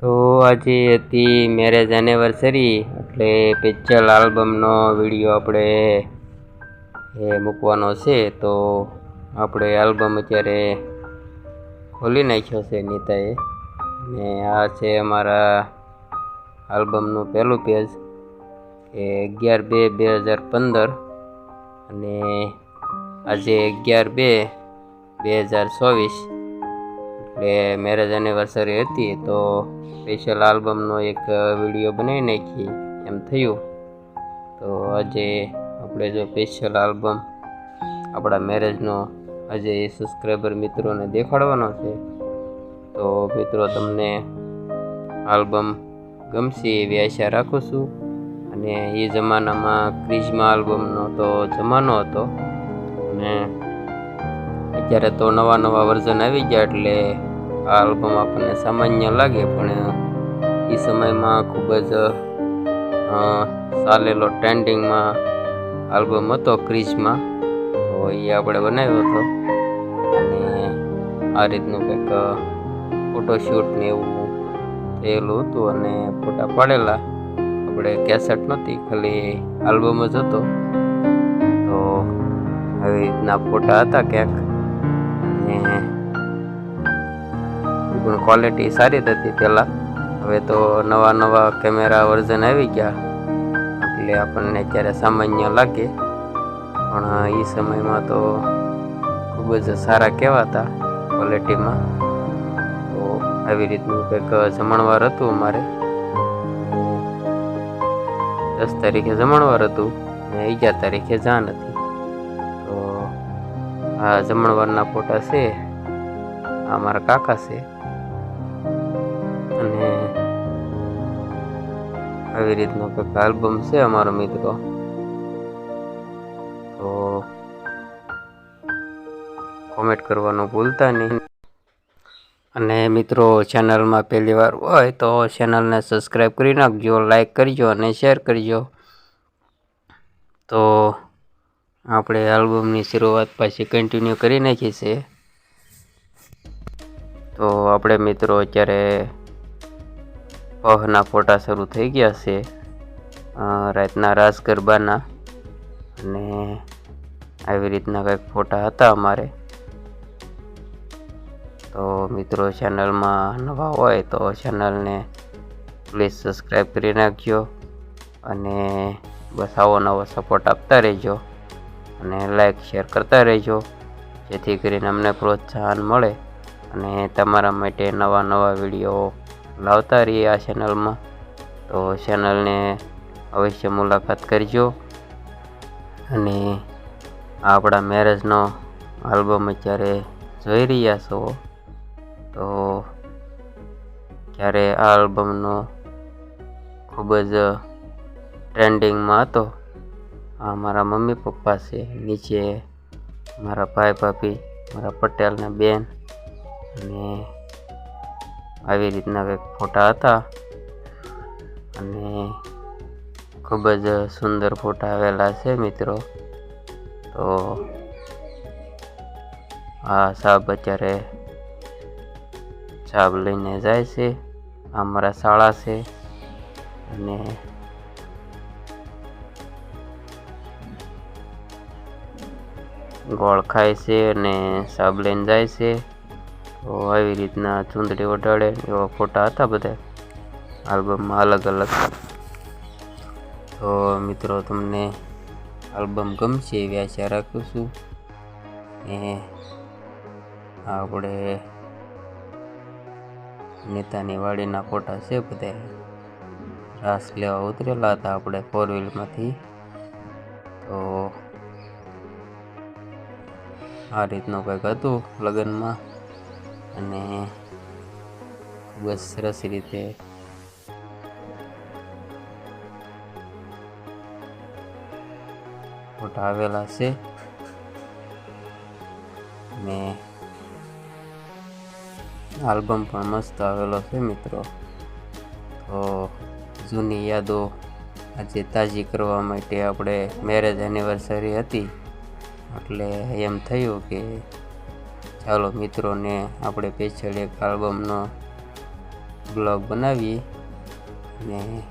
તો આજે હતી મેરેજ એનિવર્સરી એટલે પિક્ચર આલ્બમનો વીડિયો આપણે એ મૂકવાનો છે. તો આપણે આલ્બમ અત્યારે ખોલી નાખ્યો છે નીતાએ. ને આ છે અમારા આલ્બમનું પહેલું પેજ એ અગિયાર બે બે હજાર પંદર. અને આજે અગિયાર બે બે હજાર ચોવીસ. એટલે મેરેજ એનિવર્સરી હતી તો સ્પેશિયલ આલ્બમનો એક વીડિયો બનાવી નાખી. એમ થયું. તો આજે આપણે જો સ્પેશિયલ આલ્બમ આપણા મેરેજનો આજે એ સબસ્ક્રાઈબર મિત્રોને દેખાડવાનો છે. તો મિત્રો, તમને આલ્બમ ગમશે એવી આશા રાખું છું. અને એ જમાનામાં ક્રિઝમા આલ્બમનો તો જમાનો હતો. અને અત્યારે તો નવા નવા વર્ઝન આવી ગયા એટલે આ આલ્બમ આપણને સામાન્ય લાગે, પણ એ સમયમાં ખૂબ જ ચાલેલો ટ્રેન્ડિંગમાં આલ્બમ હતો ક્રિઝમાં. તો એ આપણે બનાવ્યો હતો. અને આ રીતનું કંઈક ફોટોશૂટ ને એવું થયેલું હતું અને ફોટા પાડેલા. આપણે કેસેટ નહોતી, ખાલી આલ્બમ જ હતો. તો આવી રીતના ફોટા હતા ક્યાંક. ક્વોલિટી સારી જ હતી પહેલાં. હવે તો નવા નવા કેમેરા વર્ઝન આવી ગયા. એટલે આપણને અત્યારે સામાન્ય લાગે. પણ એ સમયમાં તો ખૂબ જ સારા કહેવાતા ક્વોલિટીમાં તો આવી રીતનું કંઈક જમણવાર હતું અમારે. દસ તારીખે જમણવાર હતું. ને અગિયાર તારીખે જાન હતી. તો આ જમણવારના ફોટા છે. આ મારા કાકા છે. આવી રીતનો કંઈક આલ્બમ છે અમારો મિત્રો. તો કોમેન્ટ કરવાનું ભૂલતા નહીં. અને મિત્રો ચેનલમાં પહેલી વાર હોય તો ચેનલને સબસ્ક્રાઈબ કરી નાખજો લાઈક કરજો અને શેર કરજો. તો આપણે આલ્બમની શરૂઆત પાછી કન્ટિન્યુ કરી નાખી તો આપણે મિત્રો, અત્યારે પહના ફોટા શરૂ થઈ ગયા છે રાતના રાસ ગરબાના અને આવી રીતના કંઈક ફોટા હતા અમારે. તો મિત્રો ચેનલમાં નવા હોય તો ચેનલને પ્લીઝ સબસ્ક્રાઈબ કરી નાખજો અને બસ આવો નવો સપોર્ટ આપતા રહેજો અને લાઈક, શેર કરતા રહેજો, જેથી કરીને અમને પ્રોત્સાહન મળે અને તમારા માટે નવા નવા વીડિયો લાવતા રહીએ આ ચેનલમાં તો ચેનલને અવશ્ય મુલાકાત કરજો. અને આપણા મેરેજનો આલ્બમ અત્યારે જોઈ રહ્યા છો. તો ત્યારે આ આલ્બમનો ખૂબ જ ટ્રેન્ડિંગમાં હતો. આ મારા મમ્મી પપ્પા છે, નીચે મારા ભાઈ ભાભી મારા પટેલના બેન અને આવી રીતના કંઈક ફોટા હતા. અને ખૂબ જ સુંદર ફોટા આવેલા છે મિત્રો. તો આ સાબ અત્યારે સાબ લઈને જાય છે. આ મારા શાળા છે. અને ગોળ ખાય છે અને સાબ લઈને જાય છે. તો આવી રીતના ચૂંદડી વટાડે એવા ફોટા હતા બધા આલ્બમમાં અલગ અલગ. તો મિત્રો તમને આલ્બમ ગમશે એવી આશા રાખું છું. ને આપણે નેતાની વાડીના ફોટા છે બધા. રાસ લેવા ઉતરેલા હતા આપણે ફોર વ્હીલમાંથી તો આ રીતનું કંઈક હતું લગ્નમાં. અને ખૂબ જ સરસ રીતે ફોટા આવેલા છે. ને આલ્બમ પણ મસ્ત આવેલો છે મિત્રો. તો જૂની યાદો આજે તાજી કરવા માટે આપણે મેરેજ એનિવર્સરી હતી. એટલે એમ થયું કે ચાલો મિત્રોને આપણે સ્પેશિયલ એક આલ્બમનો બ્લોગ બનાવીએ અને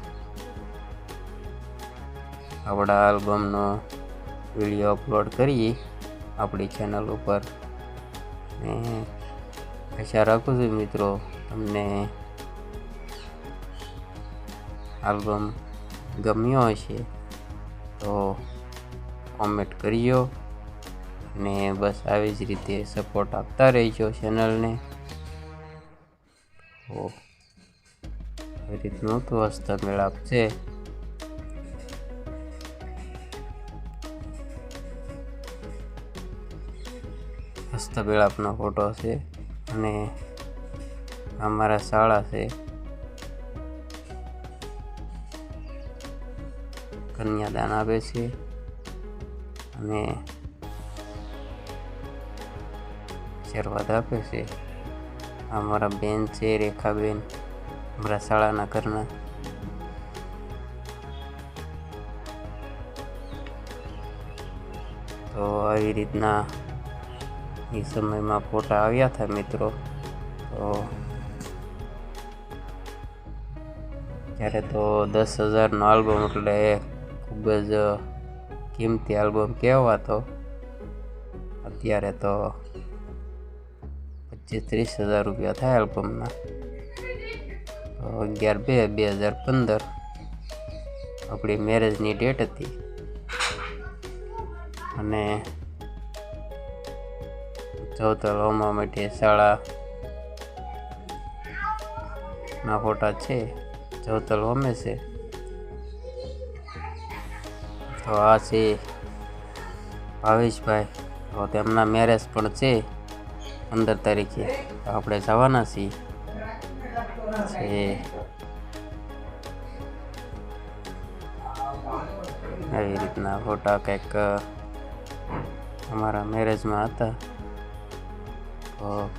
આપણા આલ્બમનો વીડિયો અપલોડ કરીએ આપણી ચેનલ ઉપર. ને આશા રાખું છું મિત્રો તમને આલ્બમ ગમ્યો હશે તો કોમેન્ટ કરજો અને બસ આવી જ રીતે સપોર્ટ આપતા રહેજો ચેનલને તો આવી રીતનું તો હસ્તમેળાપ છે. હસ્તમેળાપનો ફોટો છે અને અમારા શાળા છે. કન્યાદાન આપે છે. અને આશીર્વાદ આપે છે. અમારા બેન છે, રેખાબેન, અમારા શાળાના ઘરના. તો આવી રીતના એ સમયમાં ફોટા આવ્યા હતા મિત્રો. તો ત્યારે તો દસ હજારનો આલ્બમ એટલે ખૂબ જ કિંમતી આલ્બમ કહેવાતો. અત્યારે તો પચીસ ત્રીસ હજાર રૂપિયા થાય આલ્બમના અગિયાર બે બે હજાર પંદર. આપણી મેરેજની ડેટ હતી. અને ચૌતર હોમવા માટે શાળા ના ફોટા છે. ચૌતલ હોમે છે. તો આ છે ભાવેશભાઈ. તો તેમના મેરેજ પણ છે. પંદર તારીખે. તો આપણે જવાના છીએ. છે. આવી રીતના ફોટા કંઈક અમારા મેરેજમાં હતા. તો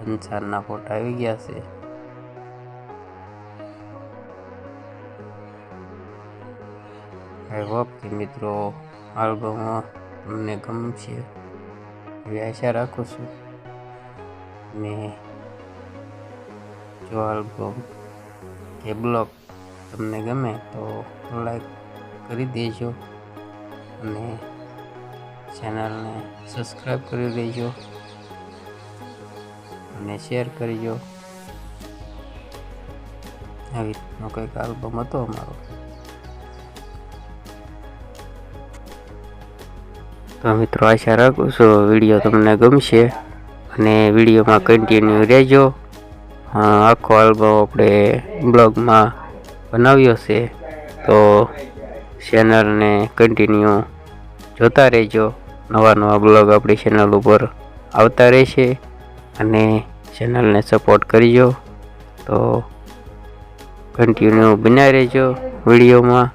કંસારના ફોટા આવી ગયા છે. આઈ હોપ કે મિત્રો, આલ્બમ તમને ગમશે. એવી આશા રાખું છું ને જો આલ્બમ કે બ્લોગ તમને ગમે તો લાઈક કરી દેજો અને ચેનલને સબસ્ક્રાઈબ કરી દેજો અને શેર કરજો. આવી રીતનો કંઈક આલ્બમ હતો અમારો. તો મિત્રો આશા રાખું છું વીડિયો તમને ગમશે અને વિડીયોમાં કન્ટિન્યુ રહેજો. આખો આલ્બમ આપણે બ્લોગમાં બનાવ્યો છે, તો ચેનલને કન્ટિન્યુ જોતા રહેજો. નવા નવા બ્લોગ આપણી ચેનલ ઉપર આવતા રહેશે અને ચેનલને સપોર્ટ કરજો. તો કન્ટિન્યુ બન્યા રહેજો વિડીયોમાં.